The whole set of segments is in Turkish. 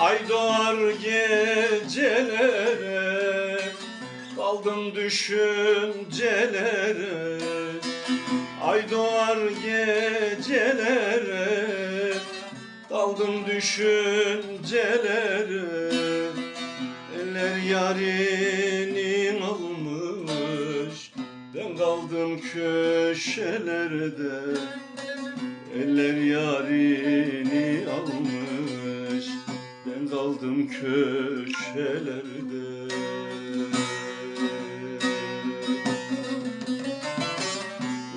Ay doğar gecelere Daldım düşüncelere. Ay doğar gecelere Daldım düşüncelere. Eller yarini almış Ben kaldım köşelerde. Eller yarini almış Ben kaldım köşelerde.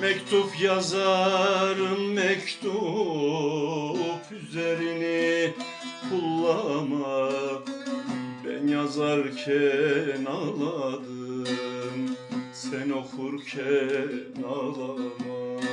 Mektup yazarım mektup Üzerini pullama Ben yazarken ağladım Sen okurken ağlama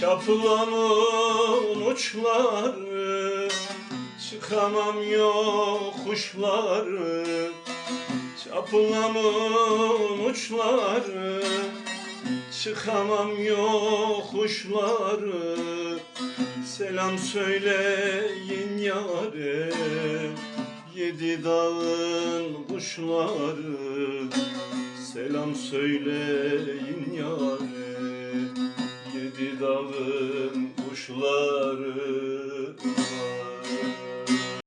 Çapılamın uçları Çıkamam yokuşları Çapılamın uçları Çıkamam yokuşları Selam söyleyin yare Yedi dağın kuşları. Selam söyleyin yare gitti dalın kuşları.